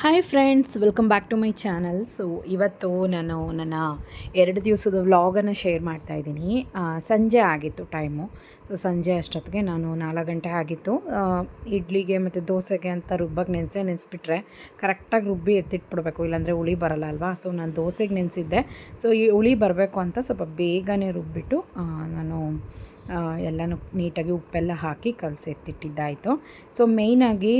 Hi friends welcome back to my channel so ಇವತ್ತು ನಾನು ನನ್ನ ಎರಡು ದಿವಸದ ವ್ಲಾಗನ್ನು ಶೇರ್ ಮಾಡ್ತಾ ಇದ್ದೀನಿ. ಸಂಜೆ ಆಗಿತ್ತು ಟೈಮು ಸೊ ಸಂಜೆ ಅಷ್ಟೊತ್ತಿಗೆ ನಾನು ನಾಲ್ಕು ಗಂಟೆ ಆಗಿತ್ತು. ಇಡ್ಲಿಗೆ ಮತ್ತು ದೋಸೆಗೆ ಅಂತ ರುಬ್ಬಕ್ಕೆ ನೆನೆಸೇ ನೆನೆಸ್ಬಿಟ್ರೆ ಕರೆಕ್ಟಾಗಿ ರುಬ್ಬಿ ಎತ್ತಿಟ್ಬಿಡ್ಬೇಕು. ಇಲ್ಲಾಂದರೆ ಹುಳಿ ಬರಲ್ಲ ಅಲ್ವಾ? ಸೊ ನಾನು ದೋಸೆಗೆ ನೆನೆಸಿದ್ದೆ. ಸೊ ಈ ಹುಳಿ ಬರಬೇಕು ಅಂತ ಸ್ವಲ್ಪ ಬೇಗನೆ ರುಬ್ಬಿಟ್ಟು ನಾನು ಎಲ್ಲನೂ ನೀಟಾಗಿ ಉಪ್ಪೆಲ್ಲ ಹಾಕಿ ಕಲಸಿ ಎತ್ತಿಟ್ಟಿದ್ದಾಯಿತು. ಸೊ ಮೇಯ್ನಾಗಿ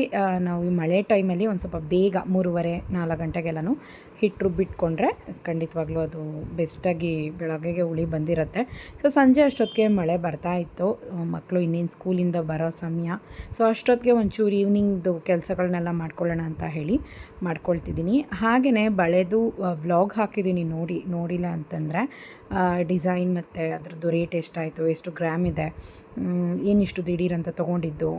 ನಾವು ಈ ಮಳೆ ಟೈಮಲ್ಲಿ ಒಂದು ಸ್ವಲ್ಪ ಬೇಗ ಮೂರುವರೆ, ನಾಲ್ಕು ಗಂಟೆಗೆಲ್ಲನೂ ಹಿಟ್ಟು ರುಬ್ಬಿಟ್ಕೊಂಡ್ರೆ ಖಂಡಿತವಾಗ್ಲೂ ಅದು ಬೆಸ್ಟಾಗಿ ಬೆಳಗ್ಗೆಗೆ ಉಳಿ ಬಂದಿರುತ್ತೆ. ಸೊ ಸಂಜೆ ಅಷ್ಟೊತ್ತಿಗೆ ಮಳೆ ಬರ್ತಾ ಇತ್ತು. ಮಕ್ಕಳು ಇನ್ನೇನು ಸ್ಕೂಲಿಂದ ಬರೋ ಸಮಯ. ಸೊ ಅಷ್ಟೊತ್ತಿಗೆ ಒಂಚೂರು ಈವ್ನಿಂಗ್ದು ಕೆಲಸಗಳನ್ನೆಲ್ಲ ಮಾಡ್ಕೊಳ್ಳೋಣ ಅಂತ ಹೇಳಿ ಮಾಡ್ಕೊಳ್ತಿದ್ದೀನಿ. ಹಾಗೆಯೇ ಬಳೆದು ವ್ಲಾಗ್ ಹಾಕಿದ್ದೀನಿ ನೋಡಿ, ನೋಡಿಲ್ಲ ಅಂತಂದರೆ ಡಿಸೈನ್ ಮತ್ತು ಅದರದ್ದು ರೇಟ್ ಎಷ್ಟಾಯಿತು, ಎಷ್ಟು ಗ್ರಾಮ್ ಇದೆ ಏನಿಷ್ಟು ದಿಢೀರ್ ಅಂತ ತೊಗೊಂಡಿದ್ದು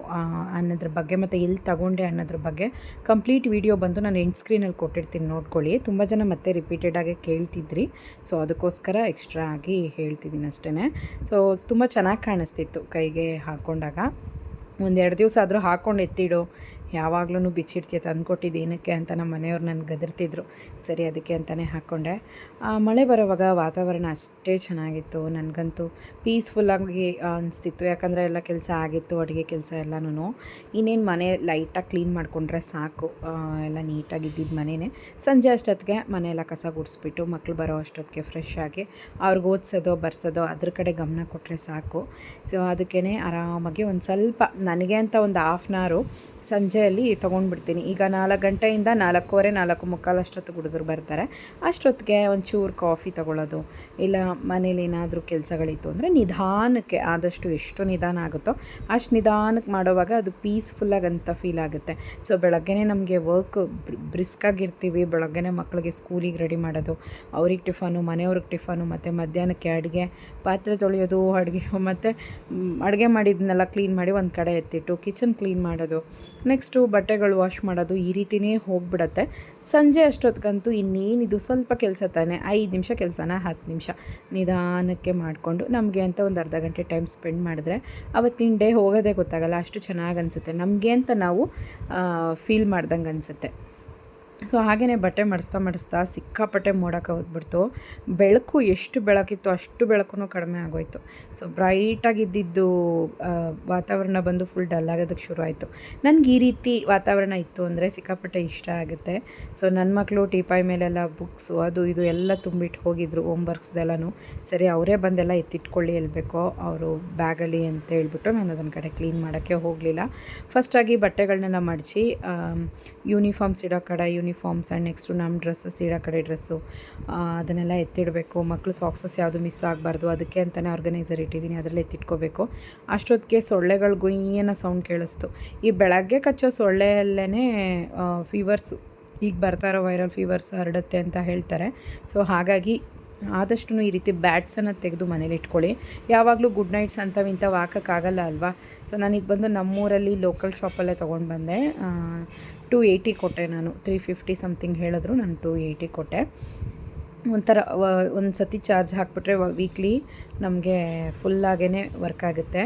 ಅನ್ನೋದ್ರ ಬಗ್ಗೆ ಮತ್ತು ಎಲ್ಲಿ ತಗೊಂಡೆ ಅನ್ನೋದ್ರ ಬಗ್ಗೆ ಕಂಪ್ಲೀಟ್ ವಿಡಿಯೋ ಬಂದು ನಾನು ಎಂಡ್ ಸ್ಕ್ರೀನಲ್ಲಿ ಕೊಟ್ಟಿರ್ತೀನಿ ನೋಡ್ಕೊಳ್ಳಿ. ತುಂಬ ಜನ ಮತ್ತೆ ರಿಪೀಟೆಡಾಗಿ ಕೇಳ್ತಿದ್ರಿ. ಸೊ ಅದಕ್ಕೋಸ್ಕರ ಎಕ್ಸ್ಟ್ರಾ ಆಗಿ ಹೇಳ್ತಿದ್ದೀನಿ ಅಷ್ಟೇ ಸೊ ತುಂಬ ಚೆನ್ನಾಗಿ ಕಾಣಿಸ್ತಿತ್ತು ಕೈಗೆ ಹಾಕ್ಕೊಂಡಾಗ ಒಂದೆರಡು ದಿವಸ ಆದರೂ ಹಾಕ್ಕೊಂಡು ಎತ್ತಿಡು. ಯಾವಾಗ್ಲೂ ಬಿಚ್ಚಿಡ್ತೀಯ, ತಂದುಕೊಟ್ಟಿದ್ದು ಏನಕ್ಕೆ ಅಂತ ನಮ್ಮ ಮನೆಯವ್ರು ನನ್ನ ಗದರ್ತಿದ್ರು. ಸರಿ, ಅದಕ್ಕೆ ಅಂತಲೇ ಹಾಕ್ಕೊಂಡೆ ಮಳೆ ಬರೋವಾಗ ವಾತಾವರಣ ಅಷ್ಟೇ ಚೆನ್ನಾಗಿತ್ತು. ನನಗಂತೂ ಪೀಸ್ಫುಲ್ಲಾಗಿ ಅನಿಸ್ತಿತ್ತು. ಯಾಕಂದರೆ ಎಲ್ಲ ಕೆಲಸ ಆಗಿತ್ತು, ಅಡುಗೆ ಕೆಲಸ ಎಲ್ಲನೂ ಇನ್ನೇನು ಮನೆ ಲೈಟಾಗಿ ಕ್ಲೀನ್ ಮಾಡಿಕೊಂಡ್ರೆ ಸಾಕು. ಎಲ್ಲ ನೀಟಾಗಿ ಇದ್ದಿದ್ದು ಮನೆಯೇ ಸಂಜೆ ಅಷ್ಟೊತ್ತಿಗೆ ಮನೆಯೆಲ್ಲ ಕಸ ಗುಡಿಸ್ಬಿಟ್ಟು ಮಕ್ಕಳು ಬರೋ ಅಷ್ಟೊತ್ತಿಗೆ ಫ್ರೆಶ್ ಆಗಿ ಅವ್ರಿಗೆ ಓದಿಸೋದೋ, ಬರ್ಸೋದೋ ಅದ್ರ ಕಡೆ ಗಮನ ಕೊಟ್ಟರೆ ಸಾಕು. ಸೊ ಅದಕ್ಕೇ ಆರಾಮಾಗಿ ಒಂದು ಸ್ವಲ್ಪ, ನನಗೆ ಅಂತ ಒಂದು ಹಾಫ್ ಆನ್ ಅವರು ಸಂಜೆಯಲ್ಲಿ ತೊಗೊಂಡ್ಬಿಡ್ತೀನಿ. ಈಗ ನಾಲ್ಕು ಗಂಟೆಯಿಂದ ನಾಲ್ಕೂವರೆ ನಾಲ್ಕು ಮುಕ್ಕಾಲು ಅಷ್ಟೊತ್ತಿಗೆ ಹುಡುಗರು ಬರ್ತಾರೆ. ಅಷ್ಟೊತ್ತಿಗೆ ಒಂಚೂರು ಕಾಫಿ ತಗೊಳ್ಳೋದು, ಇಲ್ಲ ಮನೇಲಿ ಏನಾದರೂ ಕೆಲಸಗಳಿತ್ತು ಅಂದರೆ ನಿಧಾನಕ್ಕೆ ಆದಷ್ಟು ಎಷ್ಟು ನಿಧಾನ ಆಗುತ್ತೋ ಅಷ್ಟು ನಿಧಾನಕ್ಕೆ ಮಾಡೋವಾಗ ಅದು ಪೀಸ್ಫುಲ್ಲಾಗಿ ಅಂತ ಫೀಲ್ ಆಗುತ್ತೆ. ಸೊ ಬೆಳಗ್ಗೆನೇ ನಮಗೆ ವರ್ಕ್ ಬ್ರಿಸ್ಕಾಗಿರ್ತೀವಿ ಬೆಳಗ್ಗೆನೇ ಮಕ್ಕಳಿಗೆ ಸ್ಕೂಲಿಗೆ ರೆಡಿ ಮಾಡೋದು, ಅವ್ರಿಗೆ ಟಿಫನು ಮನೆಯವ್ರಿಗೆ ಟಿಫನು ಮತ್ತು ಮಧ್ಯಾಹ್ನಕ್ಕೆ ಅಡುಗೆ ಪಾತ್ರೆ ತೊಳೆಯೋದು, ಅಡುಗೆ ಮತ್ತು ಅಡುಗೆ ಮಾಡಿದ್ನೆಲ್ಲ ಕ್ಲೀನ್ ಮಾಡಿ ಒಂದು ಕಡೆ ಎತ್ತಿಟ್ಟು ಕಿಚನ್ ಕ್ಲೀನ್ ಮಾಡೋದು. ನೆಕ್ಸ್ಟು ಬಟ್ಟೆಗಳು ವಾಶ್ ಮಾಡೋದು ಈ ರೀತಿಯೇ ಹೋಗ್ಬಿಡತ್ತೆ. ಸಂಜೆ ಅಷ್ಟೊತ್ತಿಗಂತೂ ಇನ್ನೇನಿದು ಸ್ವಲ್ಪ ಕೆಲಸ ತಾನೆ, ಐದು ನಿಮಿಷ ಕೆಲಸನ ಹತ್ತು ನಿಮಿಷ ನಿಧಾನಕ್ಕೆ ಮಾಡಿಕೊಂಡು ನಮಗೆ ಅಂತ ಒಂದು ಅರ್ಧ ಗಂಟೆ ಟೈಮ್ ಸ್ಪೆಂಡ್ ಮಾಡಿದ್ರೆ ಅವತ್ತಿನ ಡೇ ಹೋಗೋದೇ ಗೊತ್ತಾಗಲ್ಲ, ಅಷ್ಟು ಚೆನ್ನಾಗಿ ಅನಿಸುತ್ತೆ. ನಮಗೆ ಅಂತ ನಾವು ಫೀಲ್ ಮಾಡ್ದಂಗೆ ಅನಿಸುತ್ತೆ. ಸೊ ಹಾಗೆಯೇ ಬಟ್ಟೆ ಮಡಿಸ್ತಾ ಮಡಿಸ್ತಾ ಸಿಕ್ಕಾಪಟ್ಟೆ ಮೋಡಕ್ಕೆ ಹೋಗ್ಬಿಡ್ತು. ಬೆಳಕು ಎಷ್ಟು ಬೆಳಕಿತ್ತು ಅಷ್ಟು ಬೆಳಕು ಕಡಿಮೆ ಆಗೋಯ್ತು. ಸೊ ಬ್ರೈಟಾಗಿದ್ದಿದ್ದು ವಾತಾವರಣ ಬಂದು ಫುಲ್ ಡಲ್ ಆಗೋದಕ್ಕೆ ಶುರು ಆಯಿತು ನನಗೆ ಈ ರೀತಿ ವಾತಾವರಣ ಇತ್ತು ಅಂದರೆ ಸಿಕ್ಕಾಪಟ್ಟೆ ಇಷ್ಟ ಆಗುತ್ತೆ. ಸೊ ನನ್ನ ಮಕ್ಕಳು ಟೀಪಾಯ್ ಮೇಲೆಲ್ಲ ಬುಕ್ಸು ಅದು ಇದು ಎಲ್ಲ ತುಂಬಿಟ್ಟು ಹೋಗಿದ್ರು ಹೋಮ್ ವರ್ಕ್ಸ್ದೆಲ್ಲನೂ ಸರಿ, ಅವರೇ ಬಂದೆಲ್ಲ ಎತ್ತಿಟ್ಕೊಳ್ಳಿ ಎಲ್ಲಿ ಬೇಕೋ ಅವರು ಬ್ಯಾಗಲ್ಲಿ ಅಂತ ಹೇಳ್ಬಿಟ್ಟು ನಾನು ಅದನ್ನು ಕಡೆ ಕ್ಲೀನ್ ಮಾಡೋಕ್ಕೆ ಹೋಗಲಿಲ್ಲ. ಫಸ್ಟಾಗಿ ಬಟ್ಟೆಗಳನ್ನೆಲ್ಲ ಮಡಚಿ ಯೂನಿಫಾರ್ಮ್ಸ್ ಇಡೋ ಕಡೆ ಯೂನಿಫಾರ್ಮ್ಸ್ ಆ್ಯಂಡ್ ನೆಕ್ಸ್ಟು ನಮ್ಮ ಡ್ರೆಸ್ಸಸ್ ಇಡೋ ಕಡೆ ಡ್ರೆಸ್ಸು ಅದನ್ನೆಲ್ಲ ಎತ್ತಿಡಬೇಕು. ಮಕ್ಕಳು ಸಾಕ್ಸಸ್ ಯಾವುದು ಮಿಸ್ ಆಗಬಾರ್ದು, ಅದಕ್ಕೆ ಅಂತಲೇ ಆರ್ಗನೈಸರ್ ಇಟ್ಟಿದ್ದೀನಿ, ಅದರಲ್ಲಿ ಎತ್ತಿಟ್ಕೋಬೇಕು. ಅಷ್ಟೊತ್ತಿಗೆ ಸೊಳ್ಳೆಗಳು ಗುಯ್ಯನ ಸೌಂಡ್ ಕೇಳಿಸ್ತು. ಈ ಬೆಳಗ್ಗೆ ಕಚ್ಚೋ ಸೊಳ್ಳೆಯಲ್ಲೇ ಫೀವರ್ಸ್ ಈಗ ಬರ್ತಾ ಇರೋ ವೈರಲ್ ಫೀವರ್ಸ್ ಹರಡುತ್ತೆ ಅಂತ ಹೇಳ್ತಾರೆ. ಸೊ ಹಾಗಾಗಿ ಆದಷ್ಟು ಈ ರೀತಿ ಬ್ಯಾಟ್ಸನ್ನು ತೆಗೆದು ಮನೇಲಿ ಇಟ್ಕೊಳ್ಳಿ. ಯಾವಾಗಲೂ ಗುಡ್ ನೈಟ್ಸ್ ಅಂಥವು ಇಂಥವು ಹಾಕೋಕ್ಕಾಗಲ್ಲ ಅಲ್ವಾ? ಸೊ ನಾನೀಗ ಬಂದು ನಮ್ಮೂರಲ್ಲಿ ಲೋಕಲ್ ಶಾಪಲ್ಲೇ ತೊಗೊಂಡು ಬಂದೆ. ಟು ಏಯ್ಟಿ ಕೊಟ್ಟೆ ನಾನು. ತ್ರೀ ಫಿಫ್ಟಿ ಸಮಥಿಂಗ್ ಹೇಳಿದ್ರು ನಾನು ಟು ಏಯ್ಟಿ ಕೊಟ್ಟೆ. ಒಂಥರ ಒಂದು ಸತಿ ಚಾರ್ಜ್ ಹಾಕ್ಬಿಟ್ರೆ ವೀಕ್ಲಿ ನಮಗೆ ಫುಲ್ಲಾಗೇ ವರ್ಕ್ ಆಗುತ್ತೆ.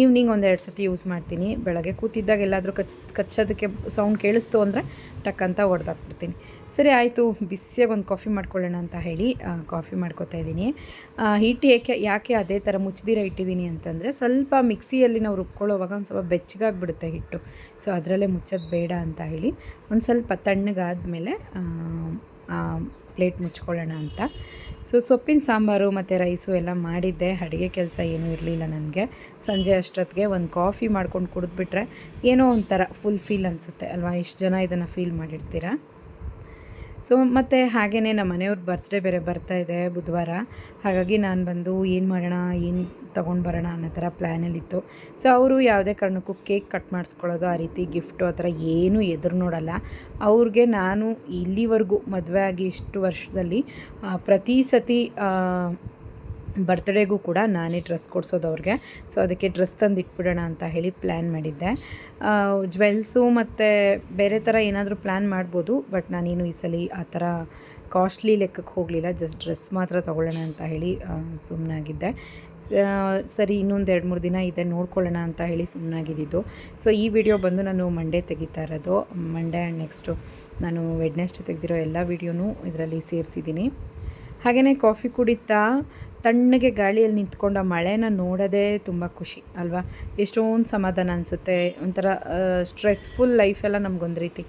ಈವ್ನಿಂಗ್ ಒಂದು ಎರಡು ಸತಿ ಯೂಸ್ ಮಾಡ್ತೀನಿ. ಬೆಳಗ್ಗೆ ಕೂತಿದ್ದಾಗ ಎಲ್ಲಾದರೂ ಕಚ್, ಕಚ್ಚೋದಕ್ಕೆ ಸೌಂಡ್ ಕೇಳಿಸ್ತು ಅಂದರೆ ಟಕ್ಕಂತ ಹೊಡೆದಾಕ್ಬಿಡ್ತೀನಿ. ಸರಿ, ಆಯಿತು. ಬಿಸಿಯಾಗಿ ಒಂದು ಕಾಫಿ ಮಾಡ್ಕೊಳ್ಳೋಣ ಅಂತ ಹೇಳಿ ಕಾಫಿ ಮಾಡ್ಕೊತಾ ಇದ್ದೀನಿ. ಹಿಟ್ಟು ಏಕೆ, ಯಾಕೆ ಅದೇ ಥರ ಮುಚ್ಚದಿರ ಇಟ್ಟಿದ್ದೀನಿ ಅಂತಂದರೆ, ಸ್ವಲ್ಪ ಮಿಕ್ಸಿಯಲ್ಲಿ ನಾವು ರುಬ್ಕೊಳ್ಳೋವಾಗ ಒಂದು ಸ್ವಲ್ಪ ಬೆಚ್ಚಗಾಗ್ಬಿಡುತ್ತೆ ಹಿಟ್ಟು. ಸೊ, ಅದರಲ್ಲೇ ಮುಚ್ಚೋದು ಬೇಡ ಅಂತ ಹೇಳಿ, ಒಂದು ಸ್ವಲ್ಪ ತಣ್ಣಗಾದಮೇಲೆ ಪ್ಲೇಟ್ ಮುಚ್ಕೊಳ್ಳೋಣ ಅಂತ. ಸೊ, ಸೊಪ್ಪಿನ ಸಾಂಬಾರು ಮತ್ತು ರೈಸು ಎಲ್ಲ ಮಾಡಿದ್ದೆ. ಅಡುಗೆ ಕೆಲಸ ಏನೂ ಇರಲಿಲ್ಲ ನನಗೆ. ಸಂಜೆ ಅಷ್ಟೊತ್ತಿಗೆ ಒಂದು ಕಾಫಿ ಮಾಡ್ಕೊಂಡು ಕುಡಿದ್ಬಿಟ್ರೆ ಏನೋ ಒಂಥರ ಫುಲ್ ಫೀಲ್ ಅನಿಸುತ್ತೆ. ಅಲ್ವಾ? ಇಷ್ಟು ಜನ ಇದನ್ನು ಫೀಲ್ ಮಾಡಿರ್ತೀರಾ? ಸೊ ಮತ್ತು ಹಾಗೇ ನಮ್ಮ ಮನೆಯವ್ರ ಬರ್ತ್ಡೇ ಬೇರೆ ಬರ್ತಾ ಇದೆ ಬುಧವಾರ. ಹಾಗಾಗಿ ನಾನು ಬಂದು ಏನು ಮಾಡೋಣ, ಏನು ತೊಗೊಂಡು ಬರೋಣ ಅನ್ನೋ ಥರ ಪ್ಲ್ಯಾನಲ್ಲಿತ್ತು ಸೊ ಅವರು ಯಾವುದೇ ಕಾರಣಕ್ಕೂ ಕೇಕ್ ಕಟ್ ಮಾಡಿಸ್ಕೊಳ್ಳೋದು ಆ ರೀತಿ ಗಿಫ್ಟು ಆ ಥರ ಏನೂ ಎದುರು ನೋಡಲ್ಲ. ಅವ್ರಿಗೆ ನಾನು ಇಲ್ಲಿವರೆಗೂ ಮದುವೆ ಆಗಿ ಇಷ್ಟು ವರ್ಷದಲ್ಲಿ ಪ್ರತಿ ಸತಿ ಬರ್ತ್ಡೇಗೂ ಕೂಡ ನಾನೇ ಡ್ರೆಸ್ ಕೊಡಿಸೋದು ಅವ್ರಿಗೆ. ಸೊ ಅದಕ್ಕೆ ಡ್ರೆಸ್ ತಂದು ಇಟ್ಬಿಡೋಣ ಅಂತ ಹೇಳಿ ಪ್ಲ್ಯಾನ್ ಮಾಡಿದ್ದೆ. ಜ್ವೆಲ್ಸು ಮತ್ತು ಬೇರೆ ಥರ ಏನಾದರೂ ಪ್ಲ್ಯಾನ್ ಮಾಡ್ಬೋದು ಬಟ್ ನಾನೇನು ಈ ಸಲ ಆ ಥರ ಕಾಸ್ಟ್ಲಿ ಲೆಕ್ಕಕ್ಕೆ ಹೋಗಲಿಲ್ಲ ಜಸ್ಟ್ ಡ್ರೆಸ್ ಮಾತ್ರ ತೊಗೊಳ್ಳೋಣ ಅಂತ ಹೇಳಿ ಸುಮ್ಮನಾಗಿದ್ದೆ ಸರಿ, ಇನ್ನೊಂದು ಎರಡು ಮೂರು ದಿನ ಇದೆ, ನೋಡ್ಕೊಳ್ಳೋಣ ಅಂತ ಹೇಳಿ ಸುಮ್ಮನಾಗಿದ್ದಿದ್ದು ಸೊ ಈ ವಿಡಿಯೋ ಬಂದು ನಾನು ಮಂಡೇ ತೆಗಿತಾ ಇರೋದು. ಮಂಡೇ ಆ್ಯಂಡ್ ನೆಕ್ಸ್ಟು ನಾನು ವೆಡ್ನೆಸ್ಟ್ ತೆಗೆದಿರೋ ಎಲ್ಲ ವೀಡಿಯೋನೂ ಇದರಲ್ಲಿ ಸೇರಿಸಿದ್ದೀನಿ. ಹಾಗೆಯೇ ಕಾಫಿ ಕುಡಿತಾ ತಣ್ಣಗೆ ಗಾಳಿಯಲ್ಲಿ ನಿಂತ್ಕೊಂಡು ಮಳೆನ ನೋಡೋದೇ ತುಂಬ ಖುಷಿ, ಅಲ್ವಾ? ಎಷ್ಟೊಂದು ಸಮಾಧಾನ ಅನಿಸುತ್ತೆ. ಒಂಥರ ಸ್ಟ್ರೆಸ್ಫುಲ್ ಲೈಫೆಲ್ಲ ನಮಗೊಂದು ರೀತಿ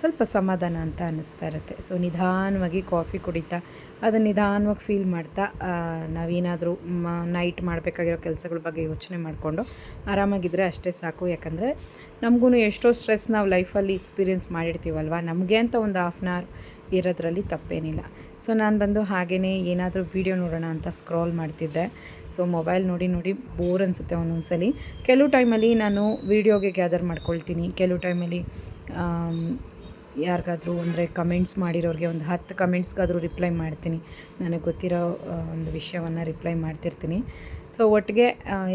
ಸ್ವಲ್ಪ ಸಮಾಧಾನ ಅಂತ ಅನ್ನಿಸ್ತಾ ಇರುತ್ತೆ. ಸೊ ನಿಧಾನವಾಗಿ ಕಾಫಿ ಕುಡಿತಾ, ಅದನ್ನು ನಿಧಾನವಾಗಿ ಫೀಲ್ ಮಾಡ್ತಾ ನಾವೇನಾದರೂ, ಮ ನೈಟ್ ಮಾಡಬೇಕಾಗಿರೋ ಕೆಲಸಗಳ ಬಗ್ಗೆ ಯೋಚನೆ ಮಾಡಿಕೊಂಡು ಆರಾಮಾಗಿದ್ದರೆ ಅಷ್ಟೇ ಸಾಕು. ಯಾಕಂದರೆ ನಮಗೂ ಎಷ್ಟೋ ಸ್ಟ್ರೆಸ್ ನಾವು ಲೈಫಲ್ಲಿ ಎಕ್ಸ್ಪೀರಿಯೆನ್ಸ್ ಮಾಡಿರ್ತೀವಲ್ವ? ನಮಗೆ ಅಂತ ಒಂದು ಹಾಫ್ ಆನ್ ಅವರ್ ಇರೋದ್ರಲ್ಲಿ ತಪ್ಪೇನಿಲ್ಲ. ಸೊ ನಾನು ಬಂದು ಹಾಗೆಯೇ ಏನಾದರೂ ವೀಡಿಯೋ ನೋಡೋಣ ಅಂತ ಸ್ಕ್ರಾಲ್ ಮಾಡ್ತಿದ್ದೆ. ಸೊ ಮೊಬೈಲ್ ನೋಡಿ ನೋಡಿ ಬೋರ್ ಅನಿಸುತ್ತೆ ಒಂದೊಂದ್ಸಲಿ. ಕೆಲವು ಟೈಮಲ್ಲಿ ನಾನು ವೀಡಿಯೋಗೆ ಗ್ಯಾದರ್ ಮಾಡ್ಕೊಳ್ತೀನಿ. ಕೆಲವು ಟೈಮಲ್ಲಿ ಯಾರಿಗಾದರೂ ಅಂದರೆ ಕಮೆಂಟ್ಸ್ ಮಾಡಿರೋರಿಗೆ ಒಂದು ಹತ್ತು ಕಮೆಂಟ್ಸ್ಗಾದರೂ ರಿಪ್ಲೈ ಮಾಡ್ತೀನಿ. ನನಗೆ ಗೊತ್ತಿರೋ ಒಂದು ವಿಷಯವನ್ನು ರಿಪ್ಲೈ ಮಾಡ್ತಿರ್ತೀನಿ. ಸೊ ಒಟ್ಟಿಗೆ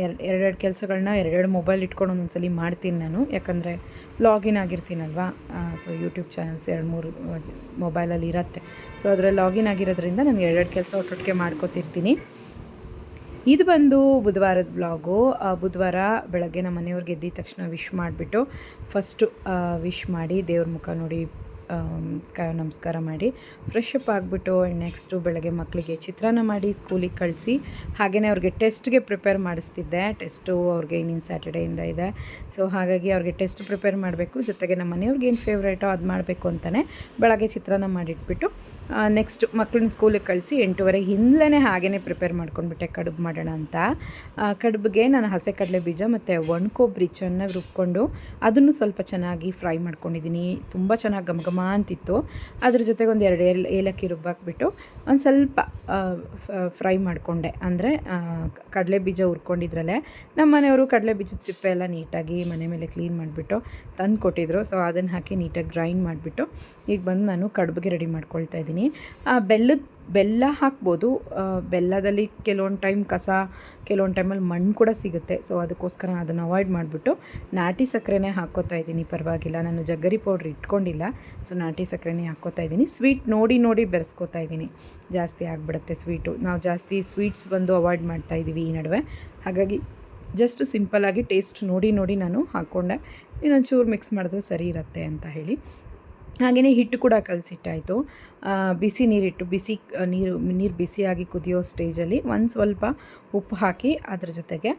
ಎರಡು ಎರಡೆರಡು ಕೆಲಸಗಳನ್ನ ಎರಡೆರಡು ಮೊಬೈಲ್ ಇಟ್ಕೊಂಡು ಒಂದೊಂದ್ಸಲಿ ಮಾಡ್ತೀನಿ ನಾನು. ಯಾಕಂದರೆ ಲಾಗಿನ್ ಆಗಿರ್ತೀನಲ್ವಾ? ಸೊ ಯೂಟ್ಯೂಬ್ ಚಾನಲ್ಸ್ ಎರಡು ಮೂರು ಮೊಬೈಲಲ್ಲಿ ಇರುತ್ತೆ. ಸೊ ಅದರಲ್ಲಿ ಲಾಗಿನ್ ಆಗಿರೋದ್ರಿಂದ ನಾನು ಎರಡೆರಡು ಕೆಲಸ ಒಟ್ಟೊಟ್ಟಿಗೆ ಮಾಡ್ಕೋತಿರ್ತೀನಿ. ಇದು ಬಂದು ಬುಧವಾರದ ಬ್ಲಾಗು ಬುಧವಾರ ಬೆಳಗ್ಗೆ ನಮ್ಮ ಮನೆಯವ್ರಿಗೆ ಎದ್ದಿದ ತಕ್ಷಣ ವಿಶ್ ಮಾಡಿಬಿಟ್ಟು ಫಸ್ಟು ವಿಶ್ ಮಾಡಿ ದೇವ್ರ ಮುಖ ನೋಡಿ ಕ ನಮಸ್ಕಾರ ಮಾಡಿ. ಫ್ರೆಶ್ ಅಪ್ ಆಗಿಬಿಟ್ಟು ನೆಕ್ಸ್ಟು ಬೆಳಗ್ಗೆ ಮಕ್ಕಳಿಗೆ ಚಿತ್ರಾನ್ನ ಮಾಡಿ ಸ್ಕೂಲಿಗೆ ಕಳಿಸಿ. ಹಾಗೆಯೇ ಅವ್ರಿಗೆ ಟೆಸ್ಟ್ಗೆ ಪ್ರಿಪೇರ್ ಮಾಡಿಸ್ತಿದ್ದೆ. ಟೆಸ್ಟು ಅವ್ರಿಗೆ ಇನ್ನಿನ ಸ್ಯಾಟರ್ಡೇಯಿಂದ ಇದೆ ಸೊ ಹಾಗಾಗಿ ಅವ್ರಿಗೆ ಟೆಸ್ಟ್ ಪ್ರಿಪೇರ್ ಮಾಡಬೇಕು. ಜೊತೆಗೆ ನಮ್ಮ ಮನೆಯವ್ರಿಗೆ ಏನು ಫೇವ್ರೇಟೋ ಅದು ಮಾಡಬೇಕು ಅಂತಲೇ ಬೆಳಗ್ಗೆ ಚಿತ್ರಾನ್ನ ಮಾಡಿಟ್ಬಿಟ್ಟು ನೆಕ್ಸ್ಟ್ ಮಕ್ಕಳನ್ನ ಸ್ಕೂಲಿಗೆ ಕಳಿಸಿ ಎಂಟೂವರೆ ಹಿಂದಲೇ ಹಾಗೇ ಪ್ರಿಪೇರ್ ಮಾಡ್ಕೊಂಡ್ಬಿಟ್ಟೆ ಕಡುಬು ಮಾಡೋಣ ಅಂತ. ಕಡುಬಿಗೆ ನಾನು ಹಸೆ ಕಡಲೆ ಬೀಜ ಮತ್ತು ಒಣಕೊಬ್ಬರಿ ಚೆನ್ನಾಗಿ ರುಬ್ಕೊಂಡು ಅದನ್ನು ಸ್ವಲ್ಪ ಚೆನ್ನಾಗಿ ಫ್ರೈ ಮಾಡ್ಕೊಂಡಿದ್ದೀನಿ. ತುಂಬ ಚೆನ್ನಾಗಿ ಗಮಗಮ ಘಮ ಅಂತಿತ್ತು. ಅದ್ರ ಜೊತೆಗೆ ಒಂದು ಎರಡು ಏಲ್, ಏಲಕ್ಕಿ ರುಬ್ಬಾಕ್ಬಿಟ್ಟು ಒಂದು ಸ್ವಲ್ಪ ಫ್ರೈ ಮಾಡಿಕೊಂಡೆ. ಅಂದರೆ ಕಡಲೆ ಬೀಜ ಹುರ್ಕೊಂಡಿದ್ರಲ್ಲೇ ನಮ್ಮ ಮನೆಯವರು ಕಡಲೆ ಬೀಜದ ಸಿಪ್ಪೆ ಎಲ್ಲ ನೀಟಾಗಿ ಮನೆ ಮೇಲೆ ಕ್ಲೀನ್ ಮಾಡಿಬಿಟ್ಟು ತಂದು ಕೊಟ್ಟಿದ್ರು ಸೊ ಅದನ್ನು ಹಾಕಿ ನೀಟಾಗಿ ಗ್ರೈಂಡ್ ಮಾಡಿಬಿಟ್ಟು ಈಗ ಬಂದು ನಾನು ಕಡುಬಿಗೆ ರೆಡಿ ಮಾಡ್ಕೊಳ್ತಾ ಇದ್ದೀನಿ. ಬೆಲ್ಲದ, ಬೆಲ್ಲ ಹಾಕ್ಬೋದು. ಬೆಲ್ಲದಲ್ಲಿ ಕೆಲವೊಂದು ಟೈಮ್ ಕಸ, ಕೆಲವೊಂದು ಟೈಮಲ್ಲಿ ಮಣ್ಣು ಕೂಡ ಸಿಗುತ್ತೆ. ಸೊ ಅದಕ್ಕೋಸ್ಕರ ನಾನು ಅದನ್ನು ಅವಾಯ್ಡ್ ಮಾಡಿಬಿಟ್ಟು ನಾಟಿ ಸಕ್ಕರೆನೇ ಹಾಕ್ಕೋತಾ ಇದ್ದೀನಿ. ಪರವಾಗಿಲ್ಲ, ನಾನು ಜಗ್ಗರಿ ಪೌಡ್ರ್ ಇಟ್ಕೊಂಡಿಲ್ಲ. ಸೊ ನಾಟಿ ಸಕ್ಕರೆನೇ ಹಾಕ್ಕೋತಾ ಇದ್ದೀನಿ. ಸ್ವೀಟ್ ನೋಡಿ ನೋಡಿ ಬೆರೆಸ್ಕೋತಾ ಇದ್ದೀನಿ. ಜಾಸ್ತಿ ಆಗಿಬಿಡುತ್ತೆ ಸ್ವೀಟು ನಾವು ಜಾಸ್ತಿ ಸ್ವೀಟ್ಸ್ ಬಂದು ಅವಾಯ್ಡ್ ಮಾಡ್ತಾ ಇದ್ದೀವಿ ಈ ನಡುವೆ. ಹಾಗಾಗಿ ಜಸ್ಟ್ ಸಿಂಪಲ್ಲಾಗಿ ಟೇಸ್ಟ್ ನೋಡಿ ನೋಡಿ ನಾನು ಹಾಕ್ಕೊಂಡೆ. ಇನ್ನೊಂಚೂರು ಮಿಕ್ಸ್ ಮಾಡಿದ್ರೆ ಸರಿ ಇರುತ್ತೆ ಅಂತ ಹೇಳಿ. ಹಾಗೆಯೇ ಹಿಟ್ಟು ಕೂಡ ಕಲಸಿಟ್ಟಾಯಿತು. ಬಿಸಿ ನೀರಿಟ್ಟು, ಬಿಸಿ ನೀರು ನೀರು ಬಿಸಿಯಾಗಿ ಕುದಿಯೋ ಸ್ಟೇಜಲ್ಲಿ ಒಂದು ಸ್ವಲ್ಪ ಉಪ್ಪು ಹಾಕಿ ಅದ್ರ ಜೊತೆಗೆ